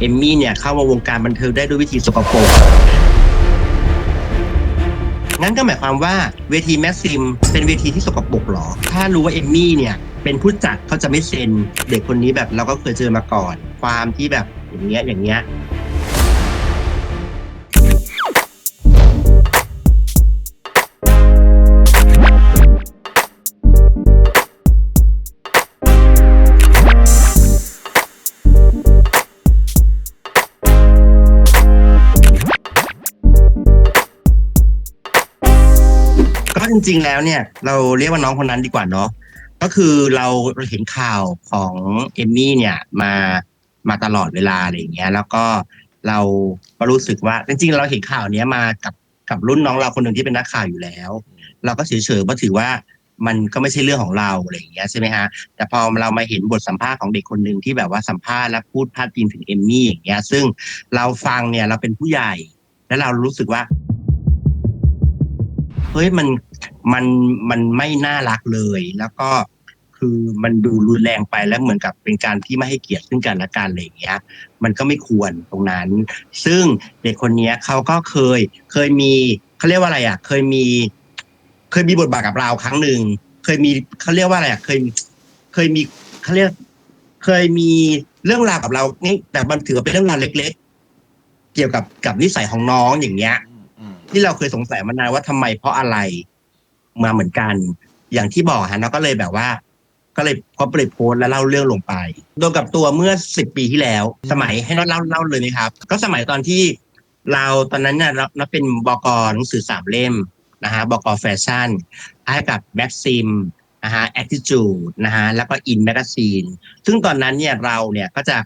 เอมมี่เนี่ยเข้ามาวงการบันเทิงได้ด้วยวิธีสกปรกงั้นก็หมายความว่าเวทีแม็กซิม เป็นเวทีที่สกปรกหรอ ถ้ารู้ว่าเอมมี่เนี่ยเป็นผู้จัดเขาจะไม่เซ็น เด็กคนนี้แบบเราก็เคยเจอมาก่อน ความที่แบบอย่างเงี้ยอย่างเงี้ย จริง ๆ แล้วเนี่ยเราเรียกว่าน้องคนนั้นดีกว่าเนาะก็คือเราเห็นข่าวของเอมมี่เนี่ยมามาตลอดเวลาอะไรอย่างเงี้ย แล้วก็เราก็รู้สึกว่าจริง ๆ เราเห็นข่าวเนี้ยมากับกับรุ่นน้องเราคนหนึ่งที่เป็นนักข่าวอยู่แล้ว เราก็เฉยๆเพราะถือว่ามันก็ไม่ใช่เรื่องของเราอะไรอย่างเงี้ยใช่ไหมฮะแต่พอเรามาเห็นบทสัมภาษณ์ของเด็กคนหนึ่งที่แบบว่าสัมภาษณ์และพูดพาดพิงถึงเอมมี่อย่างเงี้ย ซึ่งเราฟังเนี่ยเราเป็นผู้ใหญ่ แล้วเรารู้สึกว่า เฮ้ยมันมันมันไม่น่ารักเลย แล้วก็คือมันดูรุนแรงไปแล้วเหมือนกับเป็นการที่ไม่ให้เกียรติซึ่งกันและกันอะไรอย่างเงี้ย มันก็ไม่ควรตรงนั้น ซึ่งเด็กคนเนี้ยเขาก็เคยเคยมีเขาเรียกว่าอะไรอะ เคยมี เคยมีบทบาทกับเราครั้งหนึ่งเคยมีเขาเรียกว่าอะไรอะเคยเคยมีเขาเรียก เคยมีเรื่องราวกับเรานี่แต่มันถือว่าเป็นเรื่องราวเล็ก ๆ เกี่ยวกับกับนิสัยของน้องอย่างเงี้ย ที่เราเคยสงสัยมานานว่าทำไมเพราะอะไรมาเหมือนกัน อย่างที่บอกฮะเราก็เลยแบบว่า ก็เลยก็เลยโพสต์และเล่าเรื่องลงไป โดนกับตัวเมื่อสิบปีที่แล้ว สมัยให้เราเล่าเล่าเลยไหมครับ ก็สมัยตอนที่เราตอนนั้นเนี่ยเราเราเป็นบกหนังสือสามเล่มนะฮะบกแฟชั่นให้กับแบ็กซิมนะฮะแอคทิจูดนะฮะแล้วก็อินแมกซีนซึ่งตอนนั้นเนี่ยเราเนี่ยก็จะ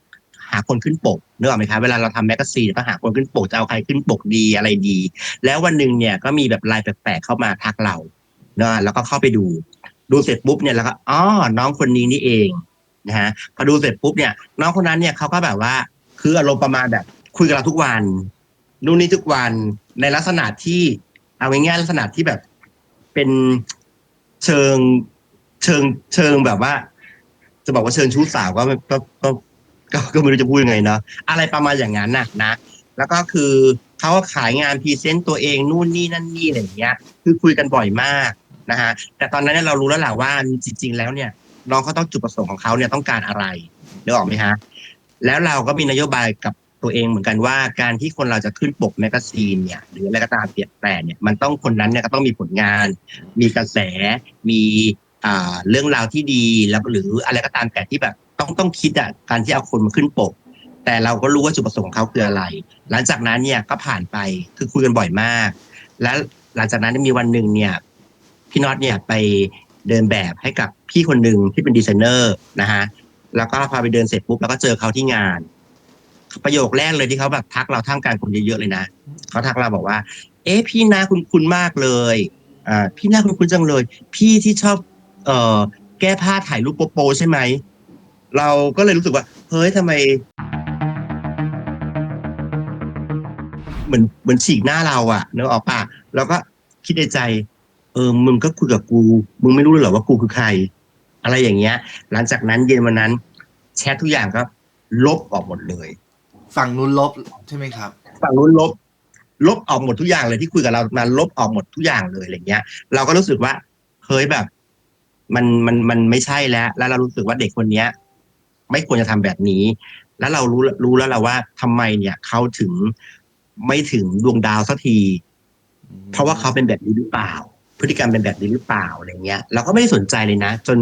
หาคนขึ้นปกนึกออกไหมครับเวลาเราทำแมกกาซีนก็หาคนขึ้นปกจะเอาใครขึ้นปกดีอะไรดี แล้ววันหนึ่งเนี่ยก็มีแบบไลน์แปลกๆเข้ามาทักเราเนาะแล้วก็เข้าไปดู ดูเสร็จปุ๊บเนี่ยแล้วก็อ๋อน้องคนนี้นี่เองนะฮะพอดูเสร็จปุ๊บเนี่ย น้องคนนั้นเนี่ยเขาก็แบบว่า คืออารมณ์ประมาณแบบ คุยกับเราทุกวันนู่นนี่ทุกวันในลักษณะที่เอาง่ายๆลักษณะที่แบบเป็นเชิงเชิงเชิงแบบว่า จะบอกว่าเชิงชู้สาวก็ก็ก็ ก็ก็ไม่รู้จะพูดยังไงเนาะอะไรประมาณอย่างนั้นน่ะนะ แล้วก็คือเขาก็ขายงานพรีเซนต์ตัวเองนู่นนี่นั่นนี่อะไรอย่างเงี้ย คือคุยกันบ่อยมากนะฮะแต่ตอนนั้นเนยเรารู้แล้วแหละว่าจริง ๆ แล้วเนี่ยน้องเขาต้องจุดประสงค์ของเขาเนี่ยต้องการอะไรนึกออกไหมฮะแล้วเราก็มีนโยบายกับตัวเองเหมือนกันว่าการที่คนเราจะขึ้นปกแมกกาซีนเนี่ยหรืออะไรก็ตามเปลี่ยนแปลงเนี่ยมันต้องคนนั้นเนี่ยก็ต้องมีผลงาน มีกระแส มีอ่าเรื่องราวที่ดีแล้วหรืออะไรก็ตามแต่ที่แบบ ต้องต้องคิดอะการที่เอาคนมาขึ้นปก แต่เราก็รู้ว่าจุดประสงค์ของเขาคืออะไร หลังจากนั้นเนี่ยก็ผ่านไปคือคุยกันบ่อยมาก แล้วหลังจากนั้นมีวันหนึ่งเนี่ยพี่น็อตเนี่ยไปเดินแบบให้กับพี่คนหนึ่งที่เป็นดีไซเนอร์นะฮะแล้วก็พาไปเดินเสร็จปุ๊บแล้วก็เจอเขาที่งาน ประโยคแรกเลยที่เขาแบบทักเราท่ามกลางคนเยอะๆเลยนะเขาทักเราบอกว่า เอ๊ะพี่นาคุณคุณมากเลยอ่าพี่นาคุณคุณจังเลย พี่ที่ชอบ เอ่อแก้ผ้าถ่ายรูปโปๆใช่ไหม เราก็เลยรู้สึกว่า เฮ้ยทำไม เหมือนเหมือนฉีกหน้าเราอะนึกออกปะเราก็คิดในใจ เออมึงก็คุยกับกู มึงไม่รู้เลยเหรอว่ากูคือใคร อะไรอย่างเงี้ย หลังจากนั้นเย็นวันนั้น แชททุกอย่างก็ลบออกหมดเลย ฝั่งนู้นลบใช่ไหมครับ ฝั่งนู้นลบ ลบออกหมดทุกอย่างเลยที่คุยกับเรามาลบออกหมดทุกอย่างเลยอะไรเงี้ย เราก็รู้สึกว่าเฮ้ยแบบ มันมันมันไม่ใช่แล้ว แล้วเรารู้สึกว่าเด็กคนเนี้ย ไม่ควรจะทำแบบนี้ แล้วเรารู้รู้แล้วเราว่าทำไมเนี่ยเขาถึงไม่ถึงดวงดาวสักที เพราะว่าเขาเป็นแบบนี้หรือเปล่า พฤติกรรมเป็นแบบนี้หรือเปล่าอะไรเงี้ยเราก็ไม่ได้สนใจเลยนะ จน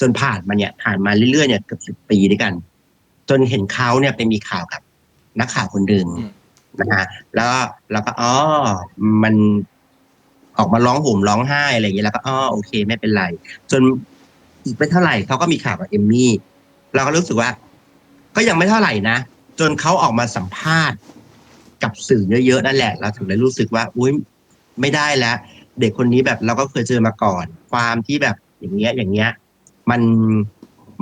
จนผ่านมาเนี่ยผ่านมาเรื่อยๆเนี่ยเกือบสิบปีด้วยกัน จนเห็นเขาเนี่ยไปมีข่าวกับนักข่าวคนหนึ่งอืมนะฮะแล้วก็เราก็อ๋อมันออกมาร้องห่มร้องไห้อะไรอย่างเงี้ยแล้วก็อ๋อโอเค ไม่เป็นไร จนอีกไม่เท่าไหร่เขาก็มีข่าวกับเอมมี่ เราก็รู้สึกว่า ก็ยังไม่เท่าไหร่นะ จนเขาออกมาสัมภาษณ์ กับสื่อเยอะๆนั่นแหละ เราถึงได้รู้สึกว่า อุ้ยไม่ได้แล้ว เด็กคนนี้แบบเราก็เคยเจอมาก่อน ความที่แบบอย่างเงี้ยอย่างเงี้ย มัน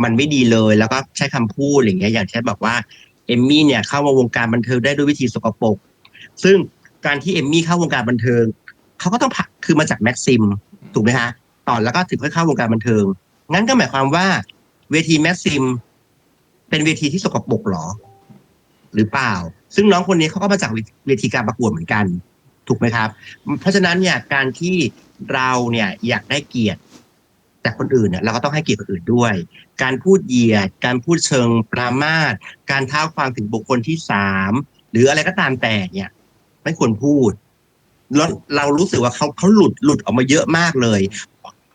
มันไม่ดีเลยแล้วก็ใช้คำพูดอย่างเงี้ยอย่างเช่นบอกว่าเอมมี่เนี่ยเข้ามาวงการบันเทิงได้ด้วยวิธีสกปรกซึ่งการที่เอมมี่เข้าวงการบันเทิงเขาก็ต้องผ่านคือมาจากแม็กซิมถูกไหมฮะต่อแล้วก็ถึงค่อยเข้าวงการบันเทิง งั้นก็หมายความว่า เวทีแม็กซิม เป็นเวทีที่สกปรกหรอ หรือเปล่า ซึ่งน้องคนนี้เขาก็มาจากเวทีการประกวดเหมือนกัน ถูกไหมครับ เพราะฉะนั้นเนี่ยการที่เราเนี่ยอยากได้เกียรติจากคนอื่นเนี่ยเราก็ต้องให้เกียรติคนอื่นด้วย การพูดเหยียด การพูดเชิงปรามาสการท้าความถึงบุคคลที่สามหรืออะไรก็ตามแต่เนี่ย ไม่ควรพูดแล้วเรารู้สึกว่าเขาเขาหลุดหลุดออกมาเยอะมากเลย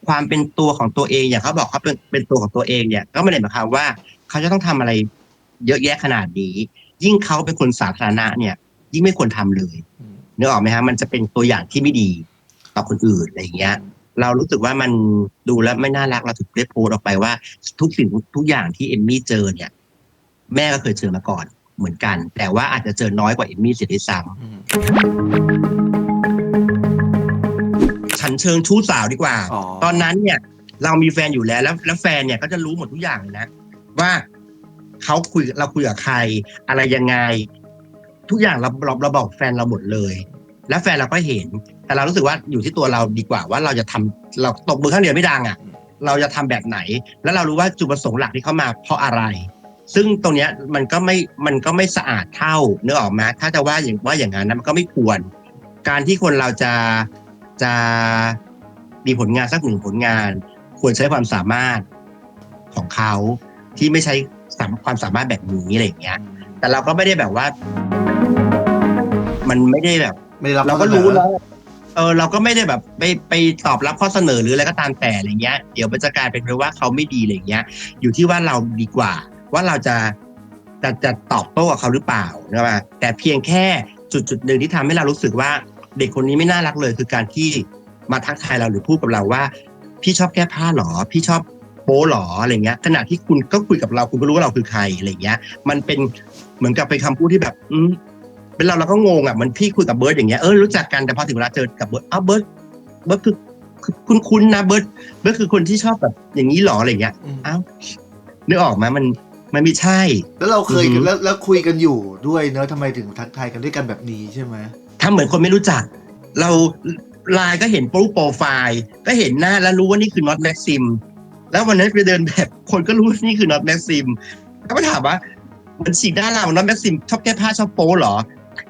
ความเป็นตัวของตัวเองอย่างเขาบอกเขาเป็นเป็นตัวของตัวเองเนี่ย ก็ไม่ได้หมายความว่า เขาจะต้องทำอะไร เยอะแยะขนาดนี้ ยิ่งเขาเป็นคนสาธารณะเนี่ย ยิ่งไม่ควรทำเลยนึกออกไหมฮะมันจะเป็นตัวอย่างที่ไม่ดีต่อคนอื่นอะไรอย่างเงี้ย เรารู้สึกว่ามันดูแล้วไม่น่ารักเราถึงได้โพสต์ออกไปว่า ทุกสิ่งทุกอย่างที่เอมมี่เจอเนี่ย แม่ก็เคยเจอมาก่อนเหมือนกัน แต่ว่าอาจจะเจอน้อยกว่าเอมมี่เสียด้วยซ้อืมำ นเชิงชู้สาวดีกว่าอ๋อตอนนั้นเนี่ย เรามีแฟนอยู่แล้วแล้ว แล้วแฟนเนี่ยก็จะรู้หมดทุกอย่างเลยนะว่าเขาคุยเราคุยกับใคร อะไรยังไง ทุกอย่างเราเราเราบอกแฟนเราหมดเลย แล้วแฟนเราก็เห็น แต่เรารู้สึกว่าอยู่ที่ตัวเราดีกว่าว่าเราจะทำเราตบมือข้างเดียวไม่ดังอะ เราจะทำแบบไหน แล้วเรารู้ว่าจุดประสงค์หลักที่เขามาเพราะอะไร ซึ่งตรงเนี้ยมันก็ไม่มันก็ไม่สะอาดเท่าเนื้อออกไหมาถ้าจะว่าอย่างว่าอย่างนั้นนะมันก็ไม่ควร การที่คนเราจะ จะมีผลงานสักหนึ่งผลงาน ควรใช้ความสามารถของเขาที่ไม่ใช้สามความสามารถแบบนี้อะไรอย่างเงี้ย แต่เราก็ไม่ได้แบบว่า มันไม่ได้แบบไม่ได้รับเราก็ข้อสนอรู้แล้วเออเราก็ไม่ได้แบบไปไปตอบรับข้อเสนอหรืออะไรก็ตามแต่อะไรเงี้ย เดี๋ยวมันจะกลายเป็นเพราะว่าเขาไม่ดีอะไรเงี้ย อยู่ที่ว่าเราดีกว่า ว่าเราจะจะจะตอบโต้กับเขาหรือเปล่านะว่าแต่เพียงแค่จุดจุดหนึ่งที่ทำให้เรารู้สึกว่า เด็กคนนี้ไม่น่ารักเลย คือการที่มาทักทายเราหรือพูดกับเราว่า พี่ชอบแก้ผ้าหรอ พี่ชอบโป๊หรออะไรเงี้ยขณะที่คุณก็คุยกับเราคุณก็รู้ว่าเราคือใครอะไรเงี้ย มันเป็นเหมือนกับเป็นคำพูดที่แบบอืมเป็นเราเราก็งงอะเหมันพี่คุยกับเบิร์ดอย่างเงี้ยเออรู้จักกันแต่พอถึงเวลาเจอกับเบิร์ดอ้าวเบิร์ดเบิร์ดคือคือคุณคุณนะเบิร์ดเบิร์ดคือคนที่ชอบแบบอย่างนี้หรออะไรเงี้ยอืมอ้าวนึกออกไหมมันมันไม่ใช่ แล้วเราเคยอือฮึแล้วแล้วคุยกันอยู่ด้วยเนอะทำไมถึงทักทายกันด้วยกันแบบนี้ใช่ไหม ทำเหมือนคนไม่รู้จัก เราไลน์ก็เห็นโปรโปรไฟล์ ก็เห็นหน้าแล้วรู้ว่านี่คือน็อตแม็กซิมแล้ววันนั้นไปเดินแบบคนก็รู้ว่านี่คือน็อตแม็กซิมก็มาถามว่ามันฉีกหน้าเราน็อตแม็กซิมชอบแก้ผ้าชอบโป๊เหรอ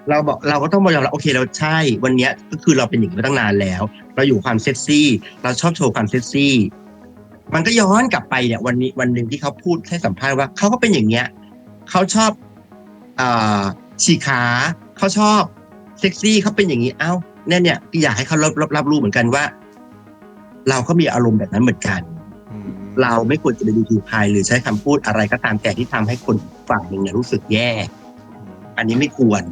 เราบอกเราก็ต้องมายอมรับโอเคเราใช่ วันนี้ก็คือเราเป็นอย่างนี้มาตั้งนานแล้ว เราอยู่ความเซ็กซี่ เราชอบโชว์ความเซ็กซี่ มันก็ย้อนกลับไปเนี่ย วันนี้วันหนึ่งที่เขาพูดให้สัมภาษณ์ว่าเขาก็เป็นอย่างเงี้ยเขาชอบอฉีกขาเขาชอบ เซ็กซี่เขาเป็นอย่างนี้เอ้าเนี่ยเนี่ยอยากให้เขารับรับรับรู้เหมือนกันว่า เราก็มีอารมณ์แบบนั้นเหมือนกันอืมเราไม่ควรจะไปดูถูกใครหรือใช้คำพูดอะไรก็ตามแต่ที่ทำให้คนฝั่งหนึ่งเนี่ยรู้สึกแย่ อันนี้ไม่ควร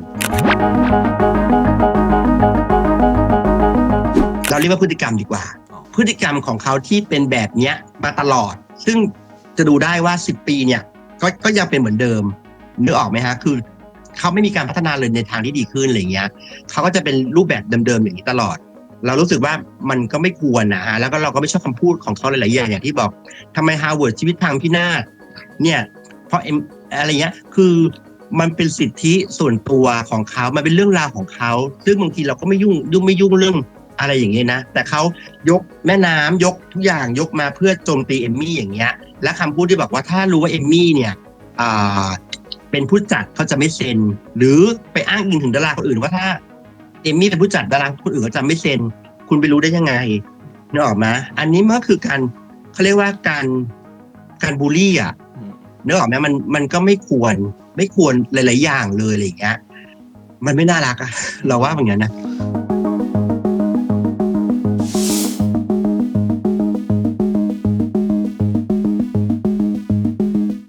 เราเรียกว่าพฤติกรรมดีกว่าอ๋อพฤติกรรมของเขาที่เป็นแบบเนี้ยมาตลอด ซึ่งจะดูได้ว่าสิบปีเนี่ย ก็ก็ยังเป็นเหมือนเดิมนึกออกไหมฮะ คือ เขาไม่มีการพัฒนาเลยในทางที่ดีขึ้นอะไรเงี้ยเขาก็จะเป็นรูปแบบเดิมๆอย่างนี้ตลอด เรารู้สึกว่ามันก็ไม่ควรนะฮะแล้วก็เราก็ไม่ชอบคำพูดของเขาหลายๆอย่างอย่างที่บอกทำไมฮาร์วาร์ดชีวิตพังพินาศเนี่ยเพราะเอ็มอะไรเงี้ยคือมันเป็นสิทธิส่วนตัวของเขา มันเป็นเรื่องราวของเขา ซึ่งบางทีเราก็ไม่ยุ่งยุ่งไม่ยุ่งเรื่องอะไรอย่างเงี้ยนะ แต่เขายกแม่น้ำยกทุกอย่างยกมาเพื่อโจมตีเอมมี่อย่างเงี้ย และคำพูดที่บอกว่าถ้ารู้ว่าเอมมี่เนี่ยอ่า เป็นผู้จัดเขาจะไม่เซ็น หรือไปอ้างอิงถึงดาราคนอื่นว่าถ้าเอมมี่เป็นผู้จัดดาราคนอื่นเขาจะไม่เซ็น คุณไปรู้ได้ยังไงนึกออกไหมอันนี้มันก็คือการเขาเรียกว่าการการบูลลี่อะนึกออกไหมมันมันก็ไม่ควรไม่ควรหลาย ๆ อย่างเลยอะไรอย่างเงี้ย มันไม่น่ารักอะเราว่าอย่างนั้นนะ